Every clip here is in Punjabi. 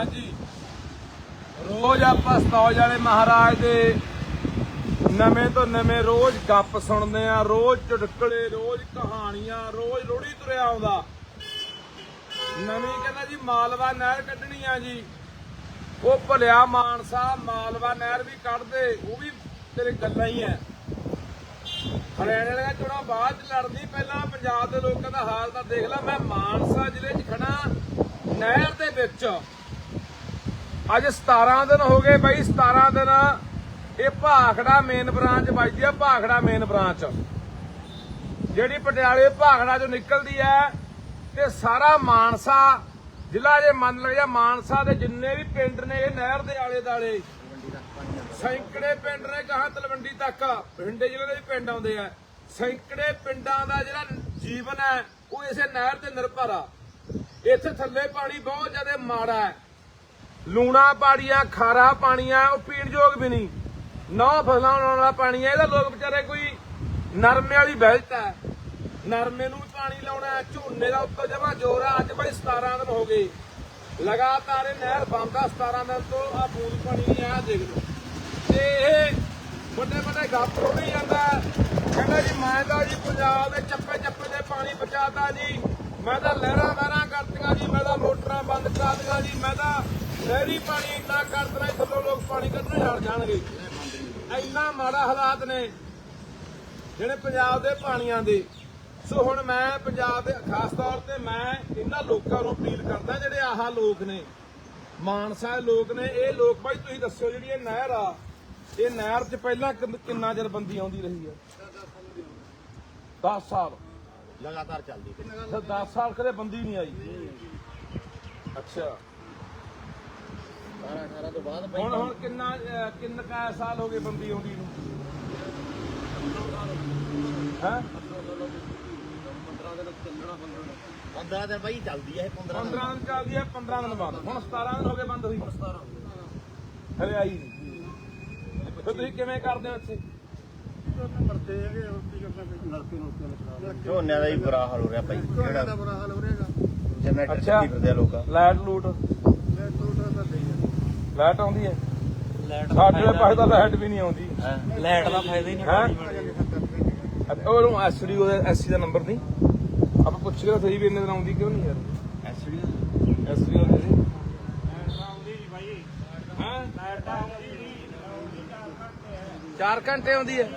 ਹਾਂਜੀ। ਰੋਜ਼ ਆਪਾਂ ਸਤੌਜ ਵਾਲੇ ਮਹਾਰਾਜ ਦੇ ਨਵੇਂ ਤੋਂ ਨਵੇਂ ਰੋਜ਼ ਗੱਪ ਸੁਣਦੇ ਆ ਰੋਜ਼ ਚੁਟਕਲੇ ਰੋਜ਼ ਕਹਾਣੀਆਂ, ਰੋਜ਼ ਲੋੜੀ ਤੁਰਿਆ ਆਉਂਦਾ। ਨਵੀਂ ਕਹਿੰਦਾ ਜੀ, ਮਾਲਵਾ ਨਹਿਰ ਕੱਢਣੀ ਆ ਜੀ। ਉਹ ਭਲਿਆ ਮਾਨਸਾ, ਮਾਲਵਾ ਨਹਿਰ ਵੀ ਕੱਢਦੇ ਉਹ ਵੀ ਤੇਰੇ ਗੱਲਾਂ ਹੀ ਐ। ਹਰਿਆਣੇ ਵਾਲਿਆਂ ਚੋਣਾ ਬਾਅਦ ਚ ਲੜਦੀ, ਪਹਿਲਾਂ ਪੰਜਾਬ ਦੇ ਲੋਕਾਂ ਦਾ ਹਾਲ ਤਾਂ ਦੇਖ ਲੈ, ਮੈਂ ਮਾਨਸਾ ਜ਼ਿਲ੍ਹੇ 'ਚ ਖੜਾ ਨਹਿਰ ਦੇ ਵਿੱਚ। ਅੱਜ 17 ਦਿਨ ਹੋ ਗਏ ਬਈ 17 ਦਿਨ ਇਹ ਭਾਖੜਾ ਮੇਨ ਬ੍ਰਾਂਚ ਵੱਜਦੀ ਆ, ਭਾਖੜਾ ਮੇਨ ਬ੍ਰਾਂਚ ਜਿਹੜੀ ਪਟਿਆਲੇ ਭਾਖੜਾ ਚੋਂ ਨਿਕਲਦੀ ਹੈ ਤੇ ਸਾਰਾ ਮਾਨਸਾ, ਜ਼ਿਲ੍ਹਾ ਜੇ ਮੰਨ ਲਿਆ ਮਾਨਸਾ ਦੇ ਜਿੰਨੇ ਵੀ ਪਿੰਡ ਨੇ, ਇਹ ਨਹਿਰ ਦੇ ਆਲੇ ਦਾਲੇ ਸੈਂਕੜੇ ਪਿੰਡ ਨੇ ਕਹਾ ਤਲਵੰਡੀ ਤੱਕ, ਬਠਿੰਡੇ ਜ਼ਿਲ੍ਹੇ ਦੇ ਵੀ ਪਿੰਡ ਆਉਂਦੇ ਆ। ਸੈਂਕੜੇ ਪਿੰਡਾਂ ਦਾ ਜਿਹੜਾ ਜੀਵਨ ਹੈ ਉਹ ਇਸੇ ਨਹਿਰ ਤੇ ਨਿਰਭਰ ਆ। ਇੱਥੇ ਥੱਲੇ ਪਾਣੀ ਬਹੁਤ ਜ਼ਿਆਦਾ ਮਾੜਾ ਹੈ ਲੂਣਾ ਪਾੜੀਆਂ, ਖਾਰਾ ਪਾਣੀ ਉਹ ਪੀਣ ਯੋਗ ਵੀ ਨਹੀਂ। ਨੌ ਫਸਲਾਂ ਉਡਾਉਣ ਵਾਲਾ ਪਾਣੀ ਆ ਇਹਦਾ ਲੋਕ ਵਿਚਾਰੇ ਕੋਈ ਨਰਮੇ ਵਾਲੀ ਬੈਲਟ ਹੈ। ਨਰਮੇ ਨੂੰ ਵੀ ਪਾਣੀ ਲਾਉਣਾ ਝੋਨੇ ਦਾ ਉੱਤੋਂ ਜਮਾ ਜ਼ੋਰ ਆ ਅੱਜ ਬਈ 17 ਦਿਨ ਹੋ ਗਏ। ਲਗਾਤਾਰ ਇਹ ਨਹਿਰ ਬੰਦ 17 ਦਿਨ ਤੋਂ ਆ ਬੂੰਦ ਪਾਣੀ ਨਹੀਂ ਆ ਦੇਖ ਲਓ। ਤੇ ਇਹ ਵੱਡੇ ਵੱਡੇ ਗੱਪ ਰੋੜੀ ਜਾਂਦਾ ਕਹਿੰਦਾ ਜੀ, ਮੈਂ ਤਾਂ ਜੀ ਪੰਜਾਬ ਦੇ ਚੱਪੇ ਚੱਪੇ ਦੇ ਪਾਣੀ ਬਚਾਤਾ ਜੀ। ਮੈਂ ਤਾਂ ਲਹਿਰਾਂ ਵਹਿਰਾਂ ਕਰਤੀਆਂ ਜੀ, ਮੈਂ ਤਾਂ ਮੋਟਰਾਂ ਬੰਦ ਕਰਾ ਦਿੱਤੀਆਂ ਜੀ, ਮੈਂ ਤਾਂ ਨਹਿਰੀ ਪਾਣੀ ਇੰਨਾ ਕਰ ਦੇਣਾ ਥੱਲੋਂ ਲੋਕ ਪਾਣੀ ਕੱਢਣੇ ਛੱਡ ਜਾਣਗੇ। ਇੰਨਾ ਮਾੜਾ ਹਾਲਾਤ ਨੇ ਜਿਹੜੇ ਪੰਜਾਬ ਦੇ ਪਾਣੀਆਂ ਦੇ। ਸੋ ਹੁਣ ਮੈਂ ਪੰਜਾਬ ਦੇ ਖਾਸ ਤੌਰ ਤੇ ਮੈਂ ਇਹਨਾਂ ਲੋਕਾਂ ਨੂੰ ਅਪੀਲ ਕਰਦਾ ਜਿਹੜੇ ਆਹ ਲੋਕ ਨੇ ਮਾਨਸਾ ਦੇ ਲੋਕ ਨੇ ਇਹ ਲੋਕ ਬਾਈ ਤੁਸੀਂ ਦੱਸਿਓ ਜਿਹੜੀ ਇਹ ਨਹਿਰ ਆ ਇਹ ਨਹਿਰ 'ਚ ਪਹਿਲਾਂ ਕਿੰਨ- ਚਿਰ ਬੰਦੀ ਆਉਂਦੀ ਰਹੀ ਹੈ 10 ਸਾਲ। ਲਗਾਤਾਰ ਚੱਲਦੀ। ਪਈ ਫਿਰ 10 ਸਾਲ ਕਦੇ ਬੰਦੀ ਨਹੀਂ ਆਈ। ਅੱਛਾ। 18 18 ਤੋਂ ਬਾਅਦ ਹੁਣ ਹੁਣ ਕਿੰਨਾ ਅਹ, ਕਿੰਨਾ ਕਾ ਸਾਲ ਹੋ ਗਏ ਬੰਦੀ ਆਉਂਦੀ ਨੂੰ? ਹੈ? 15 ਦਿਨ ਬਾਈ ਚੱਲਦੀ ਹੈ ਇਹ 15 ਦਿਨ। 15 ਦਿਨ ਚੱਲਦੀ ਹੈ 15 ਦਿਨ ਬੰਦ ਹੁਣ 17 ਦਿਨ ਹੋ ਗਏ ਬੰਦ ਹੋਈ। 17 ਹਲੇ ਆਈ ਨਹੀਂ। ਫਿਰ ਤੁਸੀਂ ਕਿਵੇਂ ਕਰਦੇ ਹੋ ਇੱਥੇ? ਝੋਨਿਆਂ ਦਾ ਹੀ ਬੁਰਾ ਹਾਲ ਹੋ ਰਿਹਾ ਬਾਈ ਕਿਹੜਾ ਜਨਰੇਟਰ ਅੱਛਾ। ਚੱਲੀ ਫਿਰਦੇ ਆ ਲੋਕਾਂ। ਲਾਈਟ ਲੂਟ। ਲਾਈਟ ਆਉਂਦੀ ਹੈ। ਸਾਡੇ ਪਾਸੇ ਤਾਂ ਲਾਈਟ ਵੀ ਨਹੀਂ ਆਉਂਦੀ। ਲਾਈਟ ਦਾ ਫਾਇਦਾ ਹੀ ਨਹੀਂ ਹੈ? ਉਹਨੂੰ ਐਸਡੀ ਉਹਦਾ ਐਸਸੀ ਦਾ ਨੰਬਰ ਨਹੀਂ। ਆਪਾਂ ਪੁੱਛ ਕੇ ਸਹੀ ਵੀ ਇੰਨੇ ਦਿਨ ਆਉਂਦੀ ਕਿਉਂ ਨਹੀਂ ਯਾਰ? ਐਸਡੀ ਐਸਡੀ ਉਹਦੇ ਦੀ। ਹਾਂ? 4 ਘੰਟੇ ਆਉਂਦੀ ਹੈ।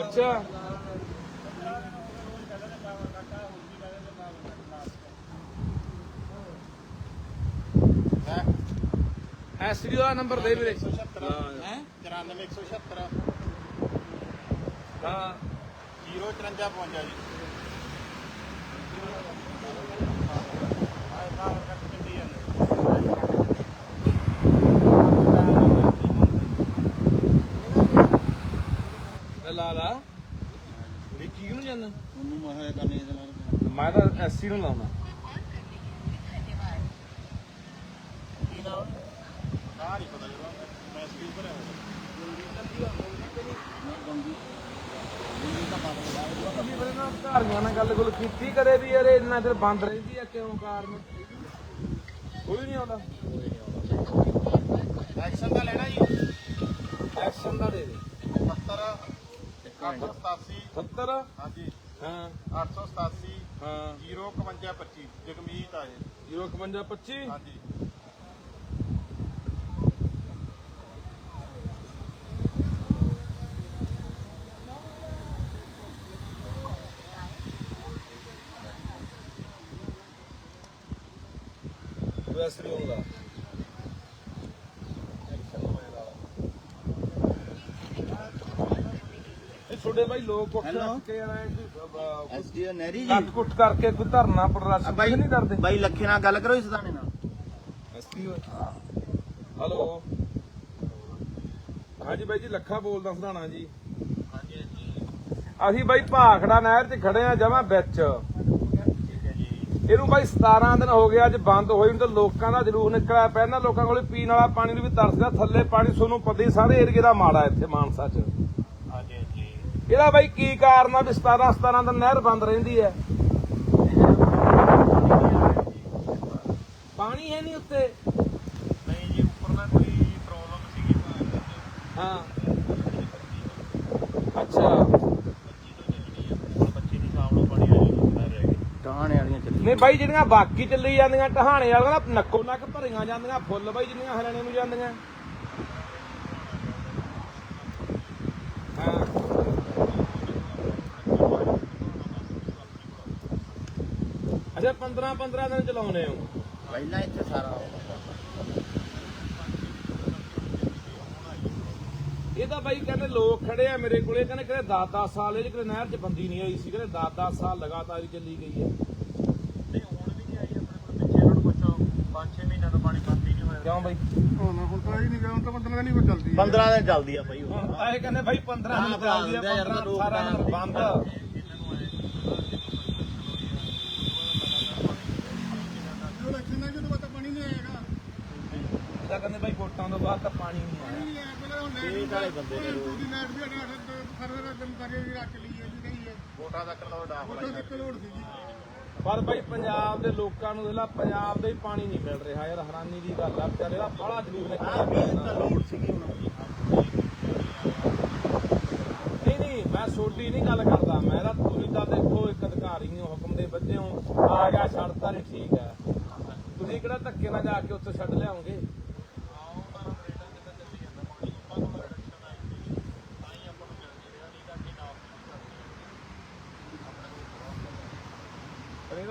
ਅੱਛਾ। ਐਸਡੀ ਦਾ ਨੰਬਰ ਦੇ ਵੀਰੇ। 94176 ਹਾਂ 05352 ਜੀ ਇਹ ਲਾ ਲਾ ਵਿੱਕੀ ਨੂੰ ਜਾਣਾ ਉਹਨੂੰ ਮਹਾ ਕਰਨੇ ਮੈਂ ਤਾਂ ਐਸਸੀ ਨੂੰ ਲਾਉਣਾ ਸਾਰੀ ਪਤਾ ਜਦੋਂ ਮੈਂ ਐਸਡੀ ਉੱਪਰ ਧਾਰੀਆਂ ਨਾਲ ਗੱਲ ਗੁੱਲ ਕੀਤੀ ਕਰੇ ਵੀ ਯਾਰ ਇੰਨਾ ਚਿਰ ਬੰਦ ਰਹਿੰਦੀ ਆ ਕਿਉਂ ਕਾਰਨ? ਕੋਈ ਨਹੀਂ ਆਉਂਦਾ। ਐਕਸ਼ਨ ਦਾ ਲੈਣਾ ਜੀ ਐਕਸ਼ਨ ਦਾ ਦੇ। ਦੇ 70 887 70 ਹਾਂਜੀ। ਹਾਂ। 887 ਹਾਂ। 05125 ਜਗਮੀਤ ਆ ਇਹ। 05525 ਹਾਂਜੀ। ਵੈਸ ਨਹੀਂ ਆਉਂਦਾ ਇਹ ਛੋਡੇ ਬਾਈ ਲੋਕ ਕੁੱਟ Hello? ਕੇ ਆਏ ਕੋਈ ਐਸਡੀ ਨਹਿਰੀ ਕੱਟ ਕੁੱਟ ਕਰਕੇ ਕੋਈ ਧਰਨਾ ਪ੍ਰਦਰਸ਼ਨ ਬਾਈ ਨਹੀਂ ਕਰਦੇ। ਬਾਈ ਲੱਖੇ ਨਾਲ ਗੱਲ ਕਰੋ ਇਸ ਦਾਣੇ ਨਾਲ ਹਲੋ। ਹਾਂਜੀ ਬਾਈ ਜੀ ਲੱਖਾ ਬੋਲਦਾ ਸਧਾਣਾ ਜੀ। ਅਸੀਂ ਬਾਈ ਭਾਖੜਾ ਨਹਿਰ 'ਚ ਖੜੇ ਆ ਜਮਾ ਵਿੱਚ। ਇਹਨੂੰ ਬਾਈ 17 ਦਿਨ ਹੋ ਗਏ ਅੱਜ ਬੰਦ ਹੋਈ ਨੂੰ ਤਾਂ ਲੋਕਾਂ ਦਾ ਜਲੂਸ ਨਿਕਲਿਆ ਇਹਨਾਂ ਲੋਕਾਂ ਕੋਲੇ ਪੀਣ ਵਾਲਾ ਪਾਣੀ ਨੂੰ ਵੀ ਤਰਸਦਾ ਥੱਲੇ ਪਾਣੀ ਤੁਹਾਨੂੰ ਪਤਾ ਹੀ ਸਾਰੇ ਏਰੀਏ ਦਾ ਮਾੜਾ ਇੱਥੇ ਮਾਨਸਾ 'ਚ। ਇਹਦਾ ਬਾਈ ਕੀ ਕਾਰਨ ਆ ਵੀ 17 17 ਦਿਨ ਨਹਿਰ ਬੰਦ ਰਹਿੰਦੀ ਹੈ? ਉੱਤੇ। ਨਹੀਂ ਜੀ ਉੱਪਰ ਨਾ ਕੋਈ ਪ੍ਰੋਬਲਮ ਸੀਗੀ ਹਾਂ ਅੱਛਾ ਹੁਣ ਬੱਚੇ ਦੀ ਸ਼ਾਮ ਨੂੰ ਬਣੀ ਆ ਜੀ ਮੈਂ ਰਹਿ ਗਈ ਟਾਣੇ ਵਾਲੀਆਂ ਚੱਲੀ ਨਹੀਂ ਬਾਈ ਜਿਹੜੀਆਂ ਬਾਕੀ ਚੱਲੀ ਜਾਂਦੀਆਂ ਟਹਾਣੇ ਵਾਲੀਆਂ ਨਾ ਨੱਕੋ ਨੱਕ ਭਰੀਆਂ ਜਾਂਦੀਆਂ ਫੁੱਲ ਬਾਈ ਜਿੰਨੀਆਂ ਹਰਿਆਣੇ ਨੂੰ ਜਾਂਦੀਆਂ। ਅੱਛਾ 15 15 ਦਿਨ ਚਲਾਉਨੇ ਹੋ। ਪਹਿਲਾਂ ਇੱਥੇ ਸਾਰਾ ਇਹ ਤਾਂ ਬਾਈ ਕਹਿੰਦੇ ਲੋਕ ਖੜੇ ਆ ਮੇਰੇ ਕੋਲੇ ਕਹਿੰਦੇ ਕਿਤੇ 10-10 ਸਾਲ ਇਹ ਕਿਤੇ ਨਹਿਰ 'ਚ ਬੰਦੀ ਨਹੀਂ ਆਈ ਸੀ ਕਹਿੰਦੇ 10-10 ਸਾਲ ਲਗਾਤਾਰ ਹੀ ਚੱਲੀ ਗਈ ਹੈ ਨਹੀਂ ਹੁਣ ਵੀ ਨਹੀਂ ਆਈ ਆਪਣੇ ਕੋਲ ਪਿੱਛੇ ਇਹਨਾਂ ਨੂੰ ਪੁੱਛੋ 5-6 ਮਹੀਨਿਆਂ ਤੋਂ ਪਾਣੀ ਬੰਦ ਹੀ ਨਹੀਂ ਹੋਇਆ। ਕਿਉਂ ਬਾਈ? ਹੁਣ ਹੁਣ ਤਾਂ ਇਹ ਨਹੀਂ ਗਿਆ ਹੁਣ ਤਾਂ 15 ਦਿਨ ਹੀ ਚੱਲਦੀ 15 ਦਿਨ ਚੱਲਦੀ ਆ ਬਾਈ ਹੁਣ ਇਹ ਕਹਿੰਦੇ ਬਾਈ 15 ਦਿਨ ਚੱਲਦੀ ਆ 15 18 ਦਿਨ ਬੰਦ। ਪਾਣੀ ਨਹੀਂ ਆਏਗਾ। ਤਾਂ ਕਹਿੰਦੇ ਬਾਈ ਵੋਟਾਂ ਤੋਂ ਬਾਅਦ ਤਾਂ ਪਾਣੀ ਨਹੀਂ ਆਇਆ। ਨਹੀਂ ਆਇਆ ਪਹਿਲਾਂ ਹੁਣ ਇਹ ਵਾਲੇ ਬੰਦੇ ਨੇ ਦੂਜੀ ਨਾਈਟ ਵੀ ਅੜਾ ਖਰਰ ਦਿਨ ਕਰੇ ਰੱਖ ਲਈ ਹੈ ਜੀ ਨਹੀਂ ਹੈ ਵੋਟਾਂ ਤੱਕ ਲੋੜ ਆ ਫੋਟੋ ਤੱਕ ਲੋੜ ਸੀ ਜੀ ਪਰ ਬਾਈ ਪੰਜਾਬ ਦੇ ਲੋਕਾਂ ਨੂੰ ਦੇਲਾ ਪੰਜਾਬ ਦਾ ਹੀ ਪਾਣੀ ਨਹੀਂ ਮਿਲ ਰਿਹਾ ਯਾਰ ਹੈਰਾਨੀ ਦੀ ਗੱਲ ਆ ਵਿਚਾਰੇ ਦਾ ਬੜਾ ਜਲੂਸ ਆ ਵੀ ਤਾਂ ਲੋੜ ਸੀਗੀ ਹੁਣ। ਨਹੀਂ ਨਹੀਂ ਮੈਂ ਛੋਟੀ ਨਹੀਂ ਗੱਲ ਕਰਦਾ ਮੈਂ ਤਾਂ ਤੁਸੀਂ ਤਾਂ ਦੇਖੋ ਇੱਕ ਅਧਿਕਾਰੀ ਹੋ ਹੁਕਮ ਦੇ ਬੱਚੇ ਹੋ। ਆ ਗਿਆ ਛੱਡਤਾ ਨਹੀਂ ਠੀਕ ਹੈ। ਤੁਸੀਂ ਕਿਹੜਾ ਧੱਕੇ ਨਾਲ ਜਾ ਕੇ ਉੱਥੇ ਛੱਡ ਲਿਆਉਂਗੇ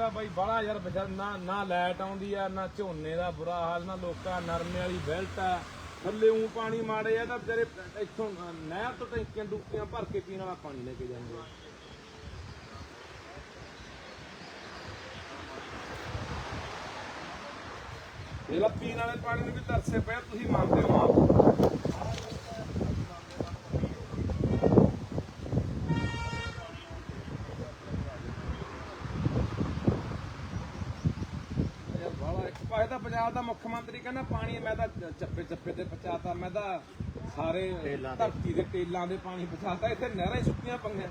ਪਰ ਬਾਈ ਬੜਾ ਯਾਰ ਵਿਚਾਰ ਨਾ ਨਾ ਲਾਈਟ ਆਉਂਦੀ ਆ, ਨਾ ਝੋਨੇ ਦਾ ਬੁਰਾ ਹਾਲ, ਨਾ ਲੋਕਾਂ ਨਰਮੇ ਵਾਲੀ ਬੈਲਟ ਆ। ਥੱਲੇ ਉਂ ਪਾਣੀ ਮਾੜੇ ਆ, ਤਾਂ ਤੇਰੇ ਇੱਥੋਂ ਨਹਿਰ ਤੋਂ ਟੈਂਕੀਆਂ ਡੁੱਕੀਆਂ ਭਰ ਕੇ ਪੀਣ ਵਾਲਾ ਪਾਣੀ ਲੈ ਕੇ ਜਾਂਦੇ ਆ। ਇਹ ਲਾ ਪੀਣ ਵਾਲੇ ਪਾਣੀ ਨੂੰ ਵੀ ਤਰਸੇ ਪਏ ਤੁਸੀਂ ਮੰਨਦੇ ਹੋ ਆਪ ਯਾਰ ਬਾਹਲਾ ਇੱਕ ਪਾਸੇ ਤਾਂ ਪੰਜਾਬ ਦਾ ਮੁੱਖ ਮੰਤਰੀ ਕਹਿੰਦਾ ਪਾਣੀ ਮੈਂ ਤਾਂ ਚੱਪੇ ਚੱਪੇ ਤੇ ਪਹੁੰਚਾਤਾ ਮੈਂ ਤਾਂ ਸਾਰੇ। ਧਰਤੀ ਦੇ ਟੇਲਾਂ ਦੇ ਪਾਣੀ ਪਹੁੰਚਾਤਾ ਇੱਥੇ ਨਹਿਰਾਂ ਹੀ ਸੁੱਕੀਆਂ ਪਈਆਂ।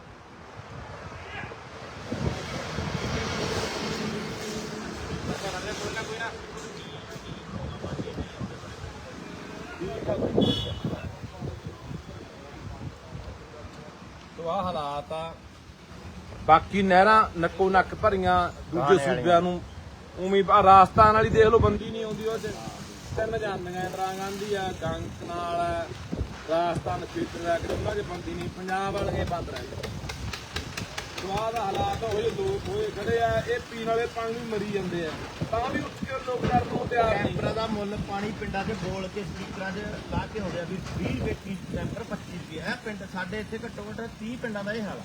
ਤੋ ਆ ਹਾਲਾਤ ਆ। ਬਾਕੀ ਨਹਿਰਾਂ ਨੱਕੋ ਨੱਕ ਭਰੀਆਂ ਦੂਜੇ ਸੂਬਿਆਂ ਨੂੰ ਉਵੇਂ ਆ ਰਾਜਸਥਾਨ ਵਾਲੀ ਦੇਖ ਲਓ ਬੰਦੀ ਨਹੀਂ ਆਉਂਦੀ ਉਹ ਤਿੰਨ ਜਾਂਦੀਆਂ ਇੰਦਰਾ ਗਾਂਧੀ ਆ ਗੰਗ ਨਾਲ ਆ, ਰਾਜਸਥਾਨ ਖੇਤਰ ਆ ਕਿ ਉਹਨਾਂ ਬੰਦੀ ਨਹੀਂ ਪੰਜਾਬ ਵਾਲੇ ਬੰਦ ਰਹੇ ਸਵਾਦ ਹਾਲਾਤ ਹੋਏ ਲੋਕ ਹੋਏ ਖੜੇ ਆ ਇਹ ਪੀਣ ਵਾਲੇ ਪਾਣੀ ਨੂੰ ਮਰੀ ਜਾਂਦੇ ਆ ਤਾਂ ਵੀ ਉੱਠ ਕੇ ਲੋਕ ਕਰਨ ਨੂੰ ਤਿਆਰ ਨਹੀਂ। ਕੈਂਪਰਾਂ ਦਾ ਮੁੱਲ ਪਾਣੀ ਪਿੰਡਾਂ 'ਚ ਬੋਲ ਕੇ ਸਪੀਕਰਾਂ 'ਚ ਲਾ ਕੇ ਹੋ ਗਿਆ ਵੀ 20 ਰੁਪਏ ਕੀ ਕੈਂਪਰ 25 ਰੁਪਏ। ਹੈ ਪਿੰਡ ਸਾਡੇ ਇੱਥੇ ਘੱਟੋ ਘੱਟ 30 ਪਿੰਡਾਂ ਦਾ ਇਹ ਹਾਲ ਆ।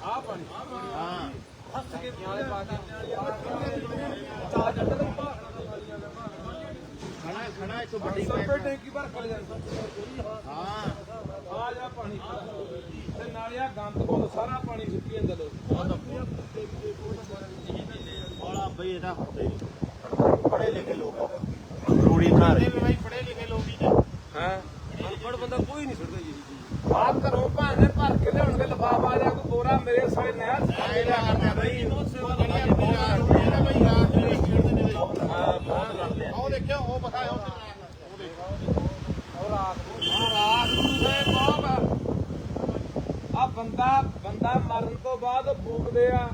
ਆ ਪਾਣੀ ਹਾਂ। ਹੱਸ ਕੇ ਨਾਲੇ ਪਾ ਕੇ ਚਾਹ ਜੱਟ ਦੇ ਪਾ ਖੜਾ ਖੜਾ ਇੱਕ ਵੱਡੀ ਸਭ ਪਾਈਪ ਟੈਂਕੀ ਭਰ ਕੇ ਜਾਂਦਾ ਹਾਂ। ਆ ਜਾ ਪਾਣੀ ਤੇ ਨਾਲੇ ਆ ਗੰਦ ਕੋਲ ਸਾਰਾ ਪਾਣੀ ਸੁੱਕੀ ਜਾਂਦਾ ਲੋਕ ਬੜਾ ਬਈ ਇਹਦਾ ਹੁੰਦਾ ਹੀ ਨਹੀਂ ਪੜੇ ਲਿਖੇ ਲੋਕ ਰੂੜੀ ਬਣਾ ਰਹੇ ਬਈ ਪੜੇ ਲਿਖੇ ਲੋਕ ਹੀ ਨੇ ਹਾਂ ਅਨਪੜ ਬੰਦਾ ਕੋਈ ਨਹੀਂ ਛੱਡਦਾ ਜੀ। ਜੀ ਆ ਘਰੋਂ ਭਾਣੇ ਭਰ ਕੇ ਲਿਆਉਣਗੇ ਲਫਾਫਾ ਜਾਂ ਬੋਰਾ ਮੇਰੇ ਸਾਲੇ ਨਹਿਰ ਆਏ ਲਿਆ ਕਰਦੇ ਬਈ ਹਾਂ ਉਹ ਦੇਖਿਓ ਉਹ ਬਖਾਇਆ ਉਹ ਉਹ ਦੇਖੋ। ਉਹ ਰਾਤ ਨੂੰ ਰਾਤ ਨੂੰ ਫੇ ਬਹੁਤ ਆ ਬੰਦਾ ਬੰਦਾ ਮਰਨ ਤੋਂ ਬਾਅਦ ਫੂਕਦੇ ਆ।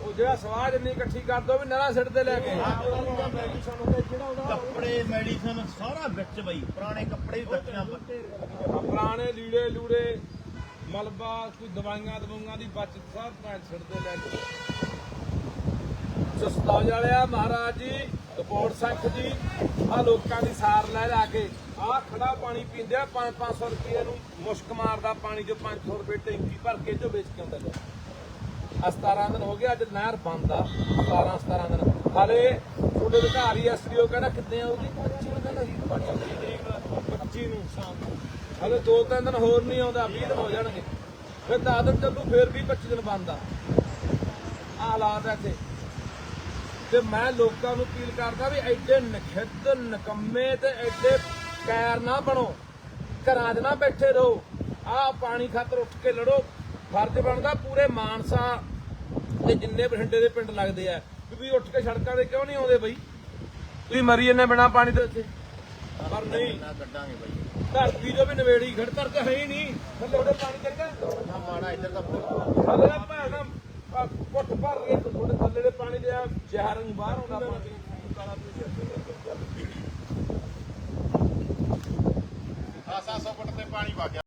ਉਹ ਜਿਹੜਾ ਸਵਾਜ ਨਹੀਂ ਇਕੱਠੀ ਕਰ ਦੋ ਵੀ ਨਰਾ ਸਿੱਟ ਤੇ ਲੈ ਕੇ। ਕੱਪੜੇ ਮੈਡੀਸਨ ਸਾਰਾ ਵਿੱਚ ਬਈ ਪੁਰਾਣੇ ਕੱਪੜੇ ਵੀ ਬੱਚਿਆਂ ਪੁਰਾਣੇ ਲੀੜੇ ਲੂੜੇ ਮਲਬਾ, ਕੋਈ ਦਵਾਈਆਂ ਦਵਾਈਆਂ ਦੀ ਬਚਤ ਸਭ ਭੈਣ ਛੱਡਦੇ ਲੈ ਕੇ। ਸਸਤਾਜ ਵਾਲਿਆ, ਮਹਾਰਾਜ ਜੀ ਕਪੋੜ ਸੰਖ ਜੀ ਆ ਲੋਕਾਂ ਦੀ ਸਾਰ ਲੈ ਜਾ ਕੇ ਆ ਖੜਾ ਪਾਣੀ ਪੀਂਦੇ ਆ 5-500 ਰੁਪਏ ਨੂੰ ਮੁਸ਼ਕ ਮਾਰਦਾ ਪਾਣੀ ਜੋ 500 ਰੁਪਏ ਟੈਂਕੀ ਭਰ ਕੇ ਜੋ ਵੇਚ ਕੇ ਆਉਂਦਾ ਲੋਕ ਆ 17 ਦਿਨ ਹੋ ਗਿਆ ਅੱਜ ਨਹਿਰ ਬੰਦ ਆ 17 17 ਦਿਨ। ਹਾਲੇ ਤੁਹਾਡੇ ਅਧਿਕਾਰੀ ਐਸਡੀਓ ਕਹਿੰਦਾ ਕਿੱਦਾਂ ਆਉਗੀ 25 ਨੂੰ ਕਹਿੰਦਾ 25 ਨੂੰ ਸ਼ਾਮ ਨੂੰ। ਹਾਲੇ ਦੋ ਤਿੰਨ ਦਿਨ ਹੋਰ ਨਹੀਂ ਆਉਂਦਾ 20 ਦਿਨ ਹੋ ਜਾਣਗੇ। ਫਿਰ 10 ਦਿਨ ਚੱਲੂ, ਫਿਰ ਵੀ 25 ਦਿਨ ਬੰਦ ਆ। ਹਾਲਾਤ ਆ ਇੱਥੇ। ਤੇ ਮੈਂ ਲੋਕਾਂ ਨੂੰ ਅਪੀਲ ਕਰਦਾ ਵੀ ਐਡੇ ਨਖਿੱਧ, ਨਕੰਮੇ ਤੇ ਐਡੇ ਕੈਰ ਨਾ ਬਣੋ। ਘਰਾਂ 'ਚ ਨਾ ਬੈਠੇ ਰਹੋ। ਆਹ ਪਾਣੀ ਖਾਤਰ ਉੱਠ ਕੇ ਲੜੋ। ਫਰਜ਼ ਬਣਦਾ ਪੂਰੇ ਮਾਨਸਾ ਤੇ ਜਿੰਨੇ ਬਠਿੰਡੇ ਦੇ ਪਿੰਡ ਲੱਗਦੇ ਆ। ਵੀ ਉੱਠ ਕੇ ਸੜਕਾਂ ਤੇ ਕਿਉਂ ਨਹੀਂ ਆਉਂਦੇ ਬਈ? ਤੁਸੀਂ ਮਰੀ ਜੰਨੇ ਬਿਨਾ ਪਾਣੀ ਦੇ ਉੱਤੇ ਪਰ ਨਹੀਂ। ਕੱਢਾਂਗੇ ਬਾਈ ਧਰਤੀ ਜੋ ਵੀ ਨਵੇੜੀ ਖੜ ਧਰ ਹੈ ਹੀ ਨਹੀਂ। ਥੱਲੇ ਉਹਦੇ ਪਾਣੀ ਚੰਗਾ। ਨਾ ਮਾੜਾ ਇੱਧਰ ਦਾ ਥੱਲੇ ਦਾ ਭੈਣ ਕੁੱਟ ਭਰ ਲਈ ਤੁਹਾਡੇ ਥੱਲੇ ਦੇ ਪਾਣੀ ਦੇ ਜ਼ਹਿਰ ਨੂੰ ਬਾਹਰ ਆਉਂਦਾ ਪਾਣੀ ਆ 700 ਫੁੱਟ ਤੇ ਪਾਣੀ ਵਗ ਗਿਆ।